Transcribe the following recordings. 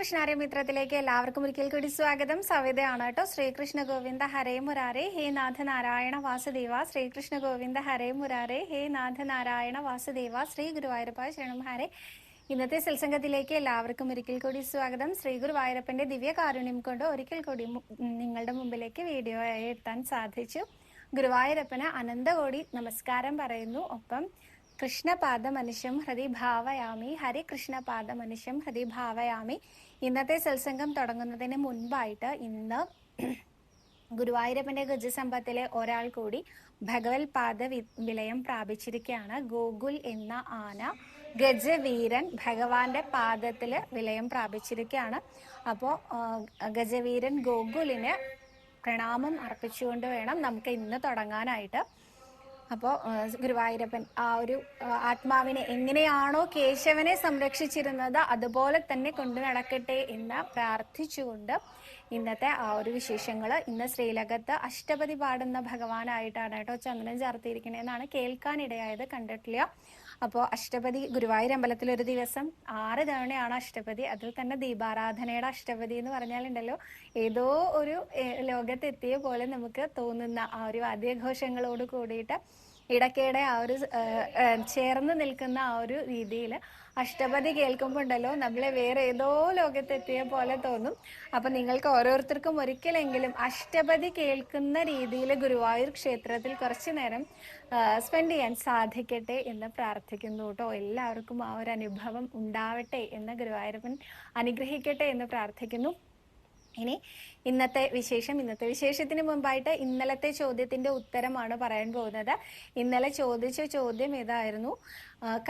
നമസ്കാരം കൃഷ്ണാര്യ മിത്രത്തിലേക്ക് എല്ലാവർക്കും ഒരിക്കൽ കൂടി സ്വാഗതം. സവിതയാണ് കേട്ടോ. ശ്രീകൃഷ്ണ ഗോവിന്ദ ഹരേ മുരാരേ. ഹേ നാഥ നാരായണ വാസുദേവ. ശ്രീകൃഷ്ണ ഗോവിന്ദ ഹരേ മുരാരേ. ഹേ നാഥ നാരായണ വാസുദേവ. ശ്രീ ഗുരുവായൂരപ്പ ശരണം ഹരേ. ഇന്നത്തെ സത്സംഗത്തിലേക്ക് എല്ലാവർക്കും ഒരിക്കൽ കൂടി സ്വാഗതം. ശ്രീ ഗുരുവായൂരപ്പന്റെ ദിവ്യ കാരുണ്യം കൊണ്ട് ഒരിക്കൽ കൂടി നിങ്ങളുടെ മുമ്പിലേക്ക് വീഡിയോ എത്താൻ സാധിച്ചു. ഗുരുവായൂരപ്പന് അനന്തകോടി നമസ്കാരം പറയുന്നു. ഒപ്പം കൃഷ്ണപാദ മനുഷ്യം ഹൃദി ഭാവയാമി. ഹരി കൃഷ്ണപാദ മനുഷ്യം ഹൃദി ഭാവയാമി. ഇന്നത്തെ സത്സംഗം തുടങ്ങുന്നതിന് മുൻപായിട്ട് ഇന്ന് ഗുരുവായൂരപ്പന്റെ ഗജസമ്പത്തിലെ ഒരാൾ കൂടി ഭഗവത് പാദ വിലയം പ്രാപിച്ചിരിക്കുകയാണ്. ഗോകുൽ എന്ന ആന ഗജവീരൻ ഭഗവാന്റെ പാദത്തിൽ വിലയം പ്രാപിച്ചിരിക്കുകയാണ്. അപ്പോൾ ഗജവീരൻ ഗോകുലിന് പ്രണാമം അർപ്പിച്ചുകൊണ്ട് വേണം നമുക്ക് ഇന്ന് തുടങ്ങാനായിട്ട്. അപ്പോൾ ഗുരുവായൂരപ്പൻ ആ ഒരു ആത്മാവിനെ എങ്ങനെയാണോ കേശവനെ സംരക്ഷിച്ചിരുന്നത് അതുപോലെ തന്നെ കൊണ്ടു നടക്കട്ടെ എന്ന് പ്രാർത്ഥിച്ചുകൊണ്ട് ഇന്നത്തെ ആ ഒരു വിശേഷങ്ങൾ ഇന്ന് ശ്രീലകത്ത് അഷ്ടപതി പാടുന്ന ഭഗവാനായിട്ടാണ് കേട്ടോ ചന്ദനം ചേർത്തിരിക്കണേന്നാണ് കേൾക്കാനിടയായത് കണ്ടിട്ടില്ല. അപ്പോൾ അഷ്ടപതി ഗുരുവായൂർ അമ്പലത്തിൽ ഒരു ദിവസം ആറ് തവണയാണ് അഷ്ടപതി. അതിൽ തന്നെ ദീപാരാധനയുടെ അഷ്ടപതി എന്ന് പറഞ്ഞാലുണ്ടല്ലോ. ഏതോ ഒരു ലോകത്തെത്തിയ പോലെ നമുക്ക് തോന്നുന്ന ആ ഒരു വാദ്യഘോഷങ്ങളോട് കൂടിയിട്ട് ഇടയ്ക്കിടെ ആ ഒരു ചേർന്ന് നിൽക്കുന്ന ആ ഒരു രീതിയിൽ അഷ്ടപതി കേൾക്കുമ്പോൾ ഉണ്ടല്ലോ നമ്മളെ വേറെ ഏതോ ലോകത്തെത്തിയ പോലെ തോന്നും. അപ്പൊ നിങ്ങൾക്ക് ഓരോരുത്തർക്കും ഒരിക്കലെങ്കിലും അഷ്ടപതി കേൾക്കുന്ന രീതിയിൽ ഗുരുവായൂർ ക്ഷേത്രത്തിൽ കുറച്ചു നേരം സ്പെൻഡ് ചെയ്യാൻ സാധിക്കട്ടെ എന്ന് പ്രാർത്ഥിക്കുന്നു കേട്ടോ. എല്ലാവർക്കും ആ ഒരു അനുഭവം ഉണ്ടാവട്ടെ എന്ന് ഗുരുവായൂരപ്പൻ അനുഗ്രഹിക്കട്ടെ എന്ന് പ്രാർത്ഥിക്കുന്നു. ഇനി ഇന്നത്തെ വിശേഷം ഇന്നത്തെ വിശേഷത്തിന് മുമ്പായിട്ട് ഇന്നലത്തെ ചോദ്യത്തിന്റെ ഉത്തരമാണ് പറയാൻ പോകുന്നത്. ഇന്നലെ ചോദിച്ച ചോദ്യം ഏതായിരുന്നു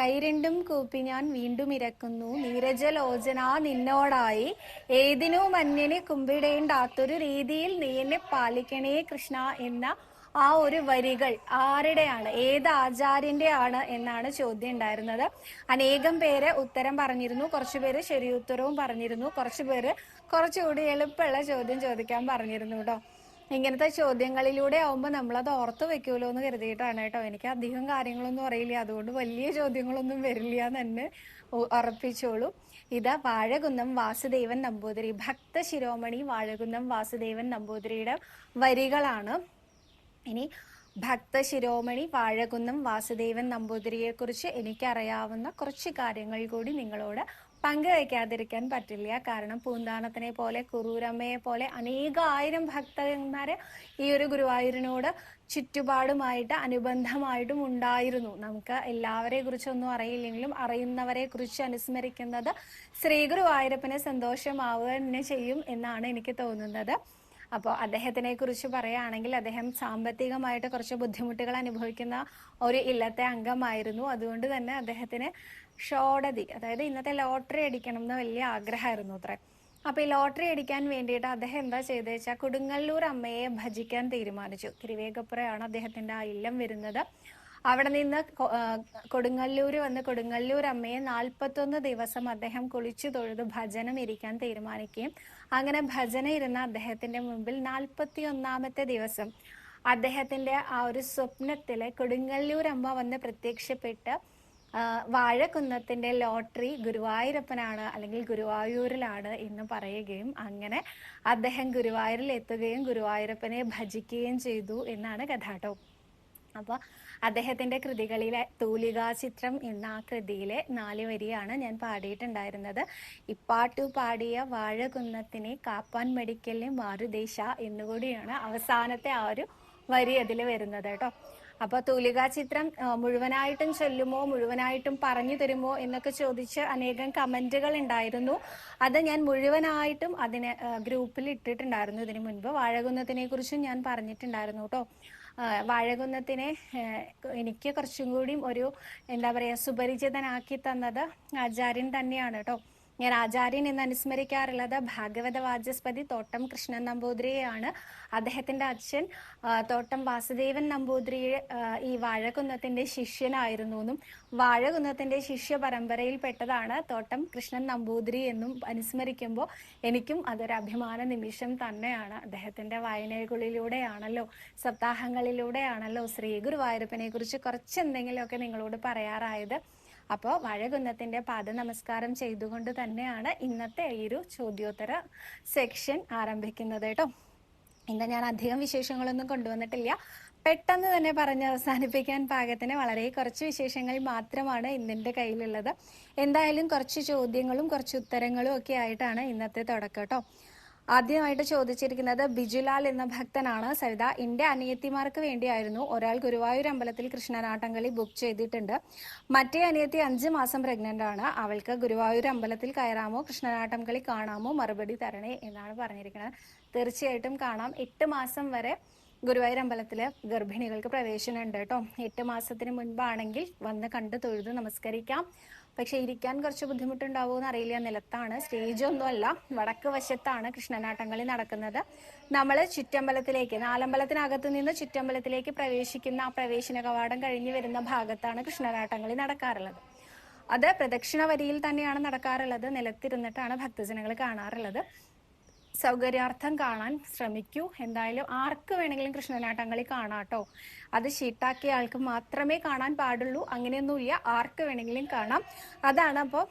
കൈരണ്ടും കൂപ്പി ഞാൻ വീണ്ടും ഇരക്കുന്നു. നീരജലോചന നിന്നോടായി. ഏതിനു മഞ്ഞനെ കുമ്പിടേണ്ടാത്തൊരു രീതിയിൽ നീ എന്നെ പാലിക്കണേ കൃഷ്ണ എന്ന ആ ഒരു വരികൾ ആരുടെയാണ്? ഏത് ആചാര്യന്റെ ആണ് എന്നാണ് ചോദ്യം ഉണ്ടായിരുന്നത്. അനേകം പേര് ഉത്തരം പറഞ്ഞിരുന്നു. കുറച്ചു പേര് ശരിയുത്തരവും പറഞ്ഞിരുന്നു. കുറച്ചു പേര് കുറച്ചുകൂടി എളുപ്പമുള്ള ചോദ്യം ചോദിക്കാൻ പറഞ്ഞിരുന്നു കേട്ടോ. ഇങ്ങനത്തെ ചോദ്യങ്ങളിലൂടെ ആവുമ്പോൾ നമ്മളത് ഓർത്ത് വെക്കുമല്ലോ എന്ന് കരുതിയിട്ടാണ് കേട്ടോ. എനിക്ക് അധികം കാര്യങ്ങളൊന്നും അറിയില്ല. അതുകൊണ്ട് വലിയ ചോദ്യങ്ങളൊന്നും വരില്ല തന്നെ ഉറപ്പിച്ചോളൂ. ഇത് വാഴകുന്നം വാസുദേവൻ നമ്പൂതിരി. ഭക്ത ശിരോമണി വാഴകുന്നം വാസുദേവൻ നമ്പൂതിരിയുടെ വരികളാണ്. ഇനി ഭക്ത ശിരോമണി വാഴകുന്നം വാസുദേവൻ നമ്പൂതിരിയെ കുറിച്ച് എനിക്കറിയാവുന്ന കുറച്ച് കാര്യങ്ങൾ കൂടി നിങ്ങളോട് പങ്കുവയ്ക്കാതിരിക്കാൻ പറ്റില്ല. കാരണം പൂന്താനത്തിനെ പോലെ കുറൂരമ്മയെ പോലെ അനേകായിരം ഭക്തന്മാര് ഈ ഒരു ഗുരുവായൂരിനോട് ചുറ്റുപാടുമായിട്ട് അനുബന്ധമായിട്ടും ഉണ്ടായിരുന്നു. നമുക്ക് എല്ലാവരെ കുറിച്ചൊന്നും അറിയില്ലെങ്കിലും അറിയുന്നവരെ കുറിച്ച് അനുസ്മരിക്കുന്നത് ശ്രീ ഗുരുവായൂരപ്പനെ സന്തോഷമാവുക തന്നെ ചെയ്യും എന്നാണ് എനിക്ക് തോന്നുന്നത്. അപ്പോൾ അദ്ദേഹത്തിനെ കുറിച്ച് പറയുകയാണെങ്കിൽ അദ്ദേഹം സാമ്പത്തികമായിട്ട് കുറച്ച് ബുദ്ധിമുട്ടുകൾ അനുഭവിക്കുന്ന ഒരു ഇല്ലത്തെ അംഗമായിരുന്നു. അതുകൊണ്ട് തന്നെ അദ്ദേഹത്തിന് ഷോഡതി അതായത് ഇന്നത്തെ ലോട്ടറി അടിക്കണം എന്ന് വലിയ ആഗ്രഹമായിരുന്നു അത്ര. അപ്പൊ ഈ ലോട്ടറി അടിക്കാൻ വേണ്ടിയിട്ട് അദ്ദേഹം എന്താ ചെയ്തത് വെച്ചാൽ കൊടുങ്ങല്ലൂർ അമ്മയെ ഭജിക്കാൻ തീരുമാനിച്ചു. തിരുവേഗപ്പുറയാണ് അദ്ദേഹത്തിന്റെ ആ ഇല്ലം വരുന്നത്. അവിടെ നിന്ന് കൊടുങ്ങല്ലൂർ വന്ന് കൊടുങ്ങല്ലൂർ അമ്മയെ നാൽപ്പത്തൊന്ന് ദിവസം അദ്ദേഹം കുളിച്ചു തൊഴുത് ഭജനം ഇരിക്കാൻ തീരുമാനിക്കുകയും അങ്ങനെ ഭജന ഇരുന്ന അദ്ദേഹത്തിന്റെ മുമ്പിൽ നാൽപ്പത്തി ഒന്നാമത്തെ ദിവസം അദ്ദേഹത്തിന്റെ ആ ഒരു സ്വപ്നത്തിലെ കൊടുങ്ങല്ലൂർ അമ്മ വന്ന് പ്രത്യക്ഷപ്പെട്ട് വാഴക്കുന്നത്തിന്റെ ലോട്ടറി ഗുരുവായൂരപ്പനാണ് അല്ലെങ്കിൽ ഗുരുവായൂരിലാണ് എന്ന് പറയുകയും അങ്ങനെ അദ്ദേഹം ഗുരുവായൂരിൽ എത്തുകയും ഗുരുവായൂരപ്പനെ ഭജിക്കുകയും ചെയ്തു എന്നാണ് കഥാട്ടോ. അപ്പൊ അദ്ദേഹത്തിന്റെ കൃതികളിലെ തൂലികാ ചിത്രം എന്ന ആ കൃതിയിലെ നാല് വരിയാണ് ഞാൻ പാടിയിട്ടുണ്ടായിരുന്നത്. ഇപ്പാട്ടു പാടിയ വാഴകുന്നത്തിനെ കാപ്പാൻ മെഡിക്കലിനെ മാറുദേശ എന്നുകൂടിയാണ് അവസാനത്തെ ആ ഒരു വരി അതിൽ വരുന്നത് കേട്ടോ. അപ്പൊ തൂലികാ ചിത്രം മുഴുവനായിട്ടും ചൊല്ലുമോ മുഴുവനായിട്ടും പറഞ്ഞു തരുമോ എന്നൊക്കെ ചോദിച്ച് അനേകം കമന്റുകൾ ഉണ്ടായിരുന്നു. അത് ഞാൻ മുഴുവനായിട്ടും അതിന് ഗ്രൂപ്പിൽ ഇട്ടിട്ടുണ്ടായിരുന്നു ഇതിനു മുൻപ്. വാഴകുന്നതിനെ കുറിച്ചും ഞാൻ പറഞ്ഞിട്ടുണ്ടായിരുന്നു കേട്ടോ. വാഴകുന്നത്തിനെ എനിക്ക് കുറച്ചും കൂടിയും ഒരു എന്താ പറയുക സുപരിചിതനാക്കി തന്നത് ആചാര്യൻ തന്നെയാണ് കേട്ടോ ഞാൻ ആചാര്യൻ എന്ന് അനുസ്മരിക്കാറുള്ളത് ഭാഗവത വാചസ്പതി തോട്ടം കൃഷ്ണൻ നമ്പൂതിരിയെയാണ്. അദ്ദേഹത്തിന്റെ അച്ഛൻ തോട്ടം വാസുദേവൻ നമ്പൂതിരി ഈ വാഴകുന്നത്തിന്റെ ശിഷ്യനായിരുന്നു എന്നും വാഴകുന്നത്തിന്റെ ശിഷ്യ പരമ്പരയിൽപ്പെട്ടതാണ് തോട്ടം കൃഷ്ണൻ നമ്പൂതിരി എന്നും അനുസ്മരിക്കുമ്പോൾ എനിക്കും അതൊരു അഭിമാന നിമിഷം തന്നെയാണ്. അദ്ദേഹത്തിന്റെ വായനകളിലൂടെയാണല്ലോ സപ്താഹങ്ങളിലൂടെയാണല്ലോ ശ്രീ ഗുരുവായൂരപ്പനെ കുറിച്ച് കുറച്ച് എന്തെങ്കിലുമൊക്കെ നിങ്ങളോട് പറയാറായത്. അപ്പോൾ വഴകുന്നത്തിന്റെ പാദ നമസ്കാരം ചെയ്തുകൊണ്ട് തന്നെയാണ് ഇന്നത്തെ ഈ ഒരു ചോദ്യോത്തര സെക്ഷൻ ആരംഭിക്കുന്നത് കേട്ടോ. ഇന്ന് ഞാൻ അധികം വിശേഷങ്ങളൊന്നും കൊണ്ടുവന്നിട്ടില്ല. പെട്ടെന്ന് തന്നെ പറഞ്ഞ് അവസാനിപ്പിക്കാൻ പാകത്തിന് വളരെ കുറച്ച് വിശേഷങ്ങൾ മാത്രമാണ് ഇന്നിന്റെ കയ്യിലുള്ളത്. എന്തായാലും കുറച്ച് ചോദ്യങ്ങളും കുറച്ച് ഉത്തരങ്ങളും ഒക്കെ ആയിട്ടാണ് ഇന്നത്തെ തുടക്കം കേട്ടോ. ആദ്യമായിട്ട് ചോദിച്ചിരിക്കുന്നത് ബിജുലാൽ എന്ന ഭക്തനാണ്. സവിത എന്റെ അനിയത്തിമാർക്ക് വേണ്ടിയായിരുന്നു ഒരാൾ ഗുരുവായൂർ അമ്പലത്തിൽ കൃഷ്ണനാട്ടംകളി ബുക്ക് ചെയ്തിട്ടുണ്ട്. മറ്റേ അനിയത്തി അഞ്ച് മാസം പ്രഗ്നന്റ് ആണ്. അവൾക്ക് ഗുരുവായൂർ അമ്പലത്തിൽ കയറാമോ കൃഷ്ണനാട്ടംകളി കാണാമോ മറുപടി തരണേ എന്നാണ് പറഞ്ഞിരിക്കുന്നത്. തീർച്ചയായിട്ടും കാണാം. എട്ട് മാസം വരെ ഗുരുവായൂർ അമ്പലത്തിലെ ഗർഭിണികൾക്ക് പ്രവേശനം ഉണ്ട് കേട്ടോ. എട്ട് മാസത്തിന് മുൻപാണെങ്കിൽ വന്ന് കണ്ട് തൊഴുത് നമസ്കരിക്കാം. പക്ഷെ ഇരിക്കാൻ കുറച്ച് ബുദ്ധിമുട്ടുണ്ടാവുമോ എന്ന് അറിയില്ല. നിലത്താണ്. സ്റ്റേജ് ഒന്നുമല്ല വടക്ക് വശത്താണ് കൃഷ്ണനാട്ടങ്ങളിൽ നടക്കുന്നത്. നമ്മൾ ചുറ്റമ്പലത്തിലേക്ക് നാലമ്പലത്തിനകത്ത് നിന്ന് ചുറ്റമ്പലത്തിലേക്ക് പ്രവേശിക്കുന്ന ആ പ്രവേശന കവാടം കഴിഞ്ഞ് വരുന്ന ഭാഗത്താണ് കൃഷ്ണനാട്ടങ്ങളിൽ നടക്കാറുള്ളത്. അത് പ്രദക്ഷിണ വരിയിൽ തന്നെയാണ് നടക്കാറുള്ളത്. നിലത്തിരുന്നിട്ടാണ് ഭക്തജനങ്ങൾ കാണാറുള്ളത്. സൗകര്യാർത്ഥം കാണാൻ ശ്രമിക്കൂ. എന്തായാലും ആർക്ക് വേണമെങ്കിലും കൃഷ്ണനാട്ടങ്ങളിൽ കാണാട്ടോ അത് ഷീട്ടാക്കിയ ആൾക്ക് മാത്രമേ കാണാൻ പാടുള്ളൂ. അങ്ങനെയൊന്നുമില്ല. ആർക്ക് വേണമെങ്കിലും കാണാം. അതാണ് അപ്പോൾ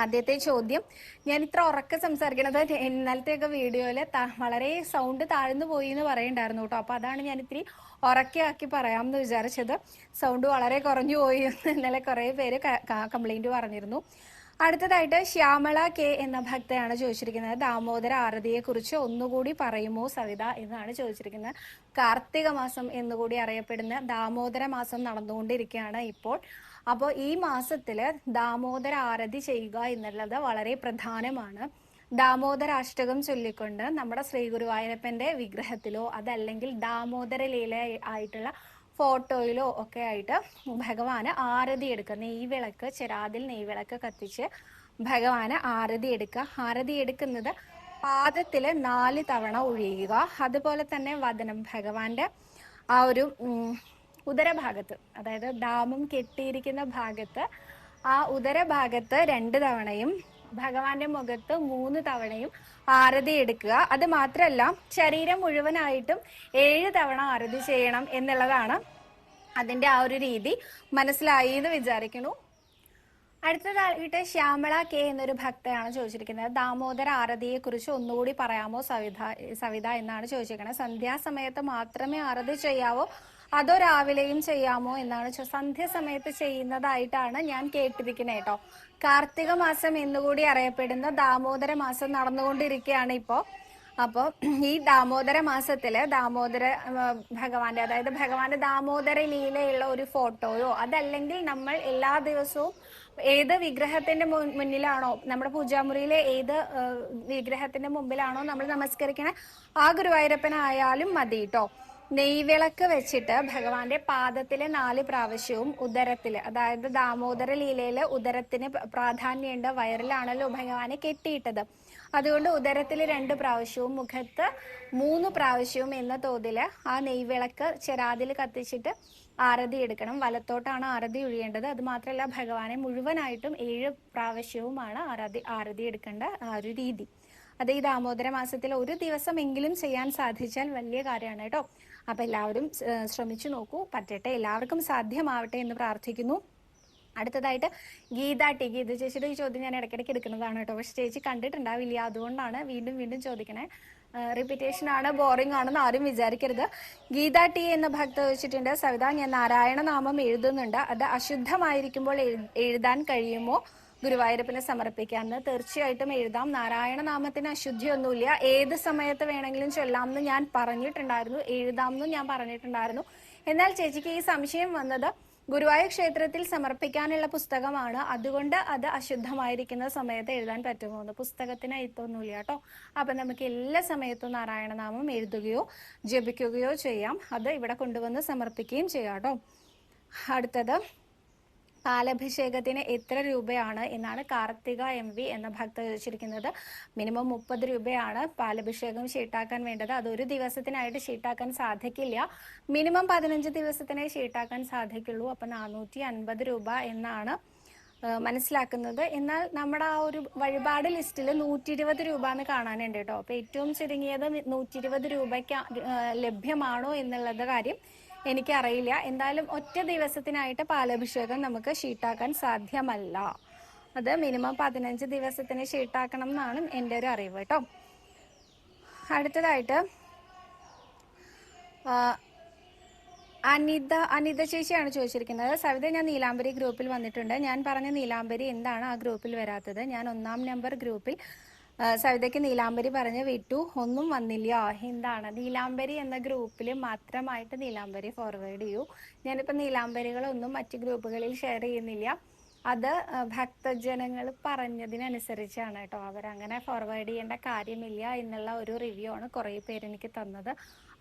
ആദ്യത്തെ ചോദ്യം. ഞാൻ ഇത്ര ഉറക്കെ സംസാരിക്കണത് ഇന്നലത്തെയൊക്കെ വീഡിയോയിൽ വളരെ സൗണ്ട് താഴ്ന്നു പോയി എന്ന് പറയണ്ടായിരുന്നു കേട്ടോ അപ്പൊ അതാണ് ഞാൻ ഇത്തിരി ഉറക്കയാക്കി പറയാമെന്ന് വിചാരിച്ചത്. സൗണ്ട് വളരെ കുറഞ്ഞു പോയി എന്ന് ഇന്നലെ കുറേ പേര് കംപ്ലൈന്റ് പറഞ്ഞിരുന്നു. അടുത്തതായിട്ട് ശ്യാമള കെ എന്ന ഭക്തയാണ് ചോദിച്ചിരിക്കുന്നത്. ദാമോദര ആരതിയെ കുറിച്ച് ഒന്നുകൂടി പറയുമോ സവിത എന്നാണ് ചോദിച്ചിരിക്കുന്നത്. കാർത്തിക മാസം എന്നുകൂടി അറിയപ്പെടുന്ന ദാമോദര മാസം നടന്നുകൊണ്ടിരിക്കുകയാണ് ഇപ്പോൾ. അപ്പോൾ ഈ മാസത്തിൽ ദാമോദര ആരതി ചെയ്യുക എന്നുള്ളത് വളരെ പ്രധാനമാണ്. ദാമോദരാഷ്ടകം ചൊല്ലിക്കൊണ്ട് നമ്മുടെ ശ്രീ ഗുരുവായൂരപ്പന്റെ വിഗ്രഹത്തിലോ അതല്ലെങ്കിൽ ദാമോദര ലീല ആയിട്ടുള്ള ഫോട്ടോയിലോ ഒക്കെ ആയിട്ട് ഭഗവാന് ആരതി എടുക്കുക. നെയ്വിളക്ക് ചെരാതിൽ നെയ്വിളക്ക് കത്തിച്ച് ഭഗവാന് ആരതി എടുക്കുക. ആരതി എടുക്കുന്നത് പാദത്തിൽ നാല് തവണ ഒഴിയുക. അതുപോലെ തന്നെ വദനം ഭഗവാന്റെ ആ ഒരു ഉദരഭാഗത്ത് അതായത് ഡാമും കെട്ടിയിരിക്കുന്ന ഭാഗത്ത് ആ ഉദരഭാഗത്ത് രണ്ട് തവണയും ഭഗവാന്റെ മുഖത്ത് മൂന്ന് തവണയും ആരതി എടുക്കുക. അത് മാത്രമല്ല ശരീരം മുഴുവനായിട്ടും ഏഴ് തവണ ആരതി ചെയ്യണം എന്നുള്ളതാണ് അതിന്റെ ആ ഒരു രീതി. മനസ്സിലായി എന്ന് വിചാരിക്കുന്നു. അടുത്തതായിട്ട് ശ്യാമള കെ എന്നൊരു ഭക്തയാണ് ചോദിച്ചിരിക്കുന്നത്. ദാമോദര ആരതിയെ കുറിച്ച് ഒന്നുകൂടി പറയാമോ? സവിത സവിത എന്നാണ് ചോദിച്ചിരിക്കുന്നത്. സന്ധ്യാസമയത്ത് മാത്രമേ ആരതി ചെയ്യാവോ? അതോ രാവിലെയും ചെയ്യാമോ എന്നാണ് സന്ധ്യ സമയത്ത് ചെയ്യുന്നതായിട്ടാണ് ഞാൻ കേട്ടിരിക്കുന്നത് കേട്ടോ. കാർത്തിക മാസം എന്നുകൂടി അറിയപ്പെടുന്ന ദാമോദര മാസം നടന്നുകൊണ്ടിരിക്കുകയാണ് ഇപ്പോൾ അപ്പോൾ ഈ ദാമോദര മാസത്തിൽ ദാമോദര ഭഗവാന്റെ അതായത് ഭഗവാന്റെ ദാമോദര ലീലയുള്ള ഒരു ഫോട്ടോയോ അതല്ലെങ്കിൽ നമ്മൾ എല്ലാ ദിവസവും ഏത് വിഗ്രഹത്തിന്റെ മുന്നിലാണോ നമ്മുടെ പൂജാമുറിയിലെ ഏത് വിഗ്രഹത്തിന്റെ മുമ്പിലാണോ നമ്മൾ നമസ്കരിക്കണേ ആ ഗുരുവായൂരപ്പനായാലും മതി കേട്ടോ. നെയ്വിളക്ക് വെച്ചിട്ട് ഭഗവാന്റെ പാദത്തിലെ നാല് പ്രാവശ്യവും ഉദരത്തിൽ അതായത് ദാമോദര ലീലയിൽ ഉദരത്തിന് പ്രാധാന്യമുണ്ട് വയറിലാണല്ലോ ഭഗവാനെ കെട്ടിയിട്ടത്. അതുകൊണ്ട് ഉദരത്തിൽ രണ്ട് പ്രാവശ്യവും മുഖത്ത് മൂന്ന് പ്രാവശ്യവും എന്ന തോതിൽ ആ നെയ്വിളക്ക് ചെരാതിൽ കത്തിച്ചിട്ട് ആരതി എടുക്കണം. വലത്തോട്ടാണ് ആരതി ഒഴിയേണ്ടത്. അത് മാത്രമല്ല ഭഗവാനെ മുഴുവനായിട്ടും ഏഴ് പ്രാവശ്യവുമാണ് ആരതി ആരതി എടുക്കേണ്ട ആ ഒരു രീതി. അത് ഈ ദാമോദര മാസത്തിൽ ഒരു ദിവസമെങ്കിലും ചെയ്യാൻ സാധിച്ചാൽ വലിയ കാര്യമാണ് കേട്ടോ. അപ്പൊ എല്ലാവരും ശ്രമിച്ചു നോക്കൂ. പറ്റട്ടെ എല്ലാവർക്കും സാധ്യമാവട്ടെ എന്ന് പ്രാർത്ഥിക്കുന്നു. അടുത്തതായിട്ട് ഗീത ടി ഗീത ചേച്ചിയുടെ ഈ ചോദ്യം ഞാൻ ഇടയ്ക്കിടയ്ക്ക് എടുക്കുന്നതാണ് കേട്ടോ. പക്ഷെ ചേച്ചി കണ്ടിട്ടുണ്ടാവില്ല. അതുകൊണ്ടാണ് വീണ്ടും വീണ്ടും ചോദിക്കണേ. റിപ്പീറ്റേഷൻ ആണ് ബോറിംഗ് ആണെന്ന് ആരും വിചാരിക്കരുത്. ഗീത ടി എന്ന ഭക്ത വെച്ചിട്ടുണ്ട് സവിത ഞാൻ നാരായണ നാമം എഴുതുന്നുണ്ട്. അത് അശുദ്ധമായിരിക്കുമ്പോൾ എഴുതാൻ കഴിയുമോ? ഗുരുവായൂരപ്പനെ സമർപ്പിക്കാമെന്ന് തീർച്ചയായിട്ടും എഴുതാം. നാരായണ നാമത്തിന് അശുദ്ധിയൊന്നുമില്ല. ഏത് സമയത്ത് വേണമെങ്കിലും ചൊല്ലാമെന്ന് ഞാൻ പറഞ്ഞിട്ടുണ്ടായിരുന്നു. എഴുതാമെന്നും ഞാൻ പറഞ്ഞിട്ടുണ്ടായിരുന്നു. എന്നാൽ ചേച്ചിക്ക് ഈ സംശയം വന്നത് ഗുരുവായൂർ ക്ഷേത്രത്തിൽ സമർപ്പിക്കാനുള്ള പുസ്തകമാണ്. അതുകൊണ്ട് അത് അശുദ്ധമായിരിക്കുന്ന സമയത്ത് എഴുതാൻ പറ്റുമോ എന്ന് പുസ്തകത്തിന് എഴുത്തൊന്നുമില്ല കേട്ടോ. അപ്പൊ നമുക്ക് എല്ലാ സമയത്തും നാരായണനാമം എഴുതുകയോ ജപിക്കുകയോ ചെയ്യാം. അത് ഇവിടെ കൊണ്ടുവന്ന് സമർപ്പിക്കുകയും ചെയ്യാം കേട്ടോ. അടുത്തത് പാലഭിഷേകത്തിന് എത്ര രൂപയാണ് എന്നാണ് കാർത്തിക എം വി എന്ന ഭക്ത ചോദിച്ചിരിക്കുന്നത്. മിനിമം മുപ്പത് രൂപയാണ് പാലഭിഷേകം ഷീട്ടാക്കാൻ വേണ്ടത്. അത് ഒരു ദിവസത്തിനായിട്ട് ഷീട്ടാക്കാൻ സാധിക്കില്ല. മിനിമം പതിനഞ്ച് ദിവസത്തിനേ ഷീട്ടാക്കാൻ സാധിക്കുള്ളൂ. അപ്പൊ നാനൂറ്റി അൻപത് രൂപ എന്നാണ് മനസ്സിലാക്കുന്നത്. എന്നാൽ നമ്മുടെ ആ ഒരു വഴിപാട് ലിസ്റ്റിൽ നൂറ്റി ഇരുപത് രൂപ എന്ന് കാണാനുണ്ട് കേട്ടോ. അപ്പൊ ഏറ്റവും ചുരുങ്ങിയത് നൂറ്റി ഇരുപത് രൂപയ്ക്ക് ലഭ്യമാണോ എന്നുള്ളത് കാര്യം എനിക്കറിയില്ല. എന്തായാലും ഒറ്റ ദിവസത്തിനായിട്ട് പാലഭിഷേകം നമുക്ക് ഷീട്ടാക്കാൻ സാധ്യമല്ല. അത് മിനിമം പതിനഞ്ച് ദിവസത്തിന് ഷീട്ടാക്കണം എന്നാണ് എന്റെ ഒരു അറിവ് കേട്ടോ. അടുത്തതായിട്ട് അനിത അനിത ചേച്ചിയാണ് ചോദിച്ചിരിക്കുന്നത്. സവിത ഞാൻ നീലാംബരി ഗ്രൂപ്പിൽ വന്നിട്ടുണ്ട്. ഞാൻ പറഞ്ഞ നീലാംബരി എന്താണ് ആ ഗ്രൂപ്പിൽ വരാത്തത്? ഞാൻ ഒന്നാം നമ്പർ ഗ്രൂപ്പിൽ സവിതയ്ക്ക് നീലാംബരി പറഞ്ഞ് വിട്ടു. ഒന്നും വന്നില്ല എന്താണ്? നീലാംബരി എന്ന ഗ്രൂപ്പിൽ മാത്രമായിട്ട് നീലാംബരി ഫോർവേഡ് ചെയ്യൂ. ഞാനിപ്പോൾ നീലാംബരികളൊന്നും മറ്റ് ഗ്രൂപ്പുകളിൽ ഷെയർ ചെയ്യുന്നില്ല. അത് ഭക്തജനങ്ങൾ പറഞ്ഞതിനനുസരിച്ചാണ് കേട്ടോ. അവരങ്ങനെ ഫോർവേഡ് ചെയ്യേണ്ട കാര്യമില്ല എന്നുള്ള ഒരു റിവ്യൂ ആണ് കുറേ പേര് എനിക്ക് തന്നത്.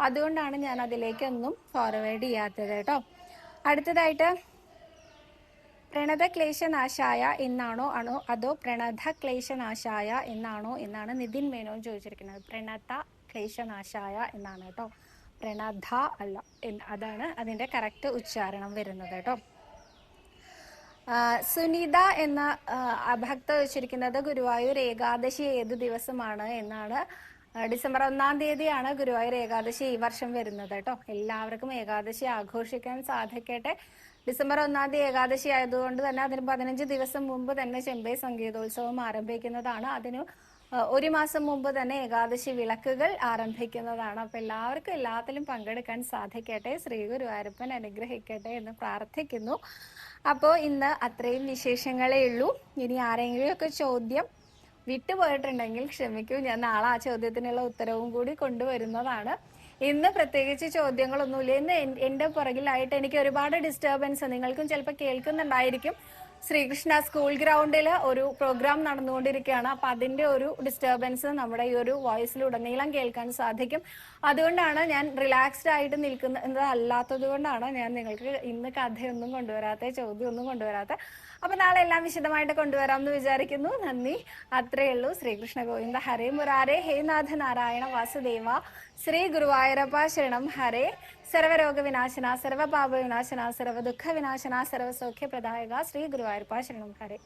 അതുകൊണ്ടാണ് ഞാൻ അതിലേക്കൊന്നും ഫോർവേഡ് ചെയ്യാത്തത് കേട്ടോ. അടുത്തതായിട്ട് പ്രണത ക്ലേശനാശായ എന്നാണോ ആണോ? അതോ പ്രണത ക്ലേശനാശായ എന്നാണോ എന്നാണ് നിതിൻ മേനോൻ ചോദിച്ചിരിക്കുന്നത്. പ്രണത ക്ലേശനാശായ എന്നാണ് കേട്ടോ. പ്രണത അല്ല. അതാണ് അതിന്റെ കറക്റ്റ് ഉച്ചാരണം വരുന്നത് കേട്ടോ. സുനിത എന്ന അഭക്ത ഭക്ത വെച്ചിരിക്കുന്നത് ഗുരുവായൂർ ഏകാദശി ഏത് ദിവസമാണ് എന്നാണ് ഡിസംബർ ഒന്നാം തീയതിയാണ് ഗുരുവായൂർ ഏകാദശി ഈ വർഷം വരുന്നത് കേട്ടോ. എല്ലാവർക്കും ഏകാദശി ആഘോഷിക്കാൻ സാധിക്കട്ടെ. ഡിസംബർ ഒന്നാം തീയതി ഏകാദശി ആയതുകൊണ്ട് തന്നെ അതിന് പതിനഞ്ച് ദിവസം മുമ്പ് തന്നെ ചെമ്പൈ സംഗീതോത്സവം ആരംഭിക്കുന്നതാണ്. അതിന് ഒരു മാസം മുമ്പ് തന്നെ ഏകാദശി വിളക്കുകൾ ആരംഭിക്കുന്നതാണ്. അപ്പൊ എല്ലാവർക്കും എല്ലാത്തിലും പങ്കെടുക്കാൻ സാധിക്കട്ടെ. ശ്രീ ഗുരുവായൂരപ്പൻ അനുഗ്രഹിക്കട്ടെ എന്ന് പ്രാർത്ഥിക്കുന്നു. അപ്പോൾ ഇന്ന് അത്രയും വിശേഷങ്ങളേ ഉള്ളൂ. ഇനി ആരെങ്കിലും ഒക്കെ ചോദ്യം വിട്ടുപോയിട്ടുണ്ടെങ്കിൽ ക്ഷമിക്കൂ. ഞാൻ നാളെ ആ ചോദ്യത്തിനുള്ള ഉത്തരവും കൂടി കൊണ്ടുവരുന്നതാണ്. ഇന്ന് പ്രത്യേകിച്ച് ചോദ്യങ്ങളൊന്നുമില്ല. ഇന്ന് എന്റെ പുറകിലായിട്ട് എനിക്ക് ഒരുപാട് ഡിസ്റ്റർബൻസ് നിങ്ങൾക്കും ചിലപ്പോൾ കേൾക്കുന്നുണ്ടായിരിക്കും. ശ്രീകൃഷ്ണ സ്കൂൾ ഗ്രൗണ്ടിൽ ഒരു പ്രോഗ്രാം നടന്നുകൊണ്ടിരിക്കുകയാണ്. അപ്പൊ അതിന്റെ ഒരു ഡിസ്റ്റർബൻസ് നമ്മുടെ ഈ ഒരു വോയിസിലുടനീളം കേൾക്കാൻ സാധിക്കും. അതുകൊണ്ടാണ് ഞാൻ റിലാക്സ്ഡ് ആയിട്ട് നിൽക്കുന്നത് അല്ലാത്തത് കൊണ്ടാണ് ഞാൻ നിങ്ങൾക്ക് ഇന്ന് കഥയൊന്നും കൊണ്ടുവരാത്ത ചോദ്യമൊന്നും കൊണ്ടുവരാത്ത അപ്പൊ നാളെ എല്ലാം വിശദമായിട്ട് കൊണ്ടുവരാം എന്ന് വിചാരിക്കുന്നു. നന്ദി. അത്രയേ ഉള്ളൂ. ശ്രീകൃഷ്ണ ഗോവിന്ദ. ഹരേ മുരാരേ. ഹേ നാഥ നാരായണ വാസുദേവ. ശ്രീ ഗുരുവായൂരപ്പ ശരണം. ഹരേ. സർവരോഗ വിനാശന സർവപാപ വിനാശന സർവ ദുഃഖ വിനാശന സർവ സൗഖ്യ പ്രദായക ശ്രീ ഗുരുവായൂരപ്പ ശരണം. ഹരേ.